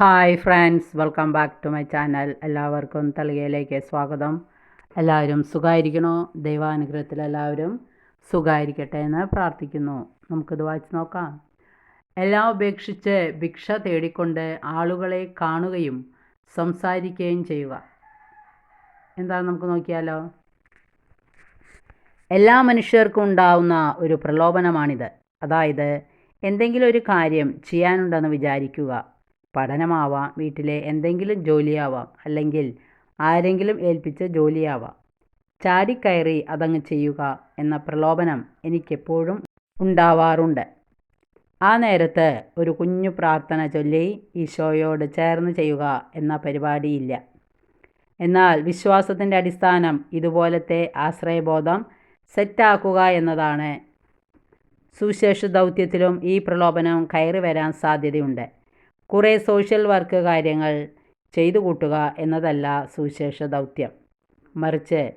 Hi friends welcome back to my channel. എല്ലാവർക്കും തളികയിലേക്ക് സ്വാഗതം. എല്ലാവരും സുഖമായിരിക്കണോ ദൈവാനുഗ്രഹത്തിൽ എല്ലാവരും സുഖമായിരിക്കട്ടെ എന്ന് പ്രാർത്ഥിക്കുന്നു. നമുക്കിത് വായിച്ച് നോക്കാം. എല്ലാം ഉപേക്ഷിച്ച് ഭിക്ഷ തേടിക്കൊണ്ട് ആളുകളെ കാണുകയും സംസാരിക്കുകയും ചെയ്യുക. എന്താണ് നമുക്ക് നോക്കിയാലോ? എല്ലാ മനുഷ്യർക്കും ഉണ്ടാവുന്ന ഒരു പ്രലോഭനമാണിത്. അതായത് എന്തെങ്കിലും ഒരു കാര്യം ചെയ്യാനുണ്ടെന്ന് വിചാരിക്കുക. പഠനമാവാം വീട്ടിലെ എന്തെങ്കിലും ജോലിയാവാം അല്ലെങ്കിൽ ആരെങ്കിലും ഏൽപ്പിച്ച ജോലിയാവാം. ചാടിക്കയറി അതങ്ങ് ചെയ്യുക എന്ന പ്രലോഭനം എനിക്കെപ്പോഴും ഉണ്ടാവാറുണ്ട്. ആ നേരത്ത് ഒരു കുഞ്ഞു പ്രാർത്ഥന ചൊല്ലി ഈശോയോട് ചേർന്ന് ചെയ്യുക എന്ന പരിപാടിയില്ല. എന്നാൽ വിശ്വാസത്തിന്റെ അടിസ്ഥാനം ഇതുപോലത്തെ ആശ്രയബോധം സെറ്റാക്കുക എന്നതാണ്. സുശേഷ ദൗത്യത്തിലും ഈ പ്രലോഭനം കയറി വരാൻ സാധ്യതയുണ്ട്. കുറേ സോഷ്യൽ വർക്ക് കാര്യങ്ങൾ ചെയ്തു കൂട്ടുക എന്നതല്ല സുവിശേഷ ദൗത്യം. മറിച്ച്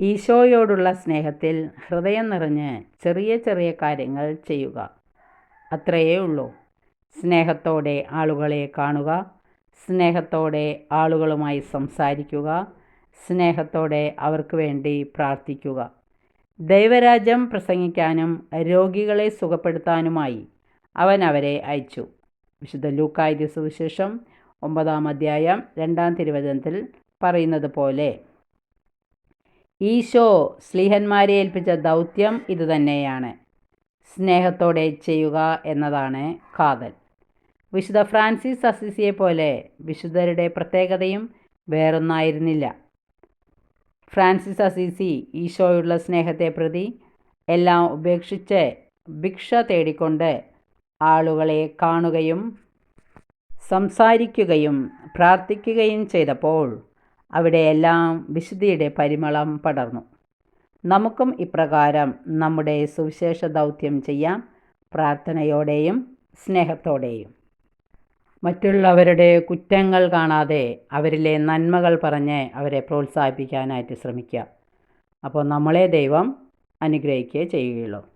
ഈശോയോടുള്ള സ്നേഹത്തിൽ ഹൃദയം നിറഞ്ഞ് ചെറിയ ചെറിയ കാര്യങ്ങൾ ചെയ്യുക. അത്രയേ ഉള്ളൂ. സ്നേഹത്തോടെ ആളുകളെ കാണുക. സ്നേഹത്തോടെ ആളുകളുമായി സംസാരിക്കുക. സ്നേഹത്തോടെ അവർക്ക് വേണ്ടി പ്രാർത്ഥിക്കുക. ദൈവരാജ്യം പ്രസംഗിക്കാനും രോഗികളെ സുഖപ്പെടുത്താനുമായി അവൻ അവരെ അയച്ചു. വിശുദ്ധ ലൂക്കായുധ സുവിശേഷം ഒമ്പതാം അധ്യായം രണ്ടാം തിരുവചനത്തിൽ പറയുന്നത് പോലെ ഈശോ സ്ലീഹന്മാരെ ഏൽപ്പിച്ച ദൗത്യം ഇതുതന്നെയാണ്. സ്നേഹത്തോടെ ചെയ്യുക എന്നതാണ് കാതൽ. വിശുദ്ധ ഫ്രാൻസിസ് അസിസിയെ പോലെ വിശുദ്ധരുടെ പ്രത്യേകതയും വേറൊന്നായിരുന്നില്ല. ഫ്രാൻസിസ് അസീസി ഈശോയുള്ള സ്നേഹത്തെ പ്രതി എല്ലാം ഉപേക്ഷിച്ച് ഭിക്ഷ തേടിക്കൊണ്ട് ആളുകളെ കാണുകയും സംസാരിക്കുകയും പ്രാർത്ഥിക്കുകയും ചെയ്തപ്പോൾ അവിടെയെല്ലാം വിശുദ്ധിയുടെ പരിമളം പടർന്നു. നമുക്കും ഇപ്രകാരം നമ്മുടെ സുവിശേഷ ദൗത്യം ചെയ്യാം. പ്രാർത്ഥനയോടെയും സ്നേഹത്തോടെയും. മറ്റുള്ളവരുടെ കുറ്റങ്ങൾ കാണാതെ അവരിലെ നന്മകൾ പറഞ്ഞ് അവരെ പ്രോത്സാഹിപ്പിക്കാനായിട്ട് ശ്രമിക്കുക അപ്പോൾ നമ്മളെ ദൈവം അനുഗ്രഹിക്കുകയേ ചെയ്യുകയുള്ളൂ.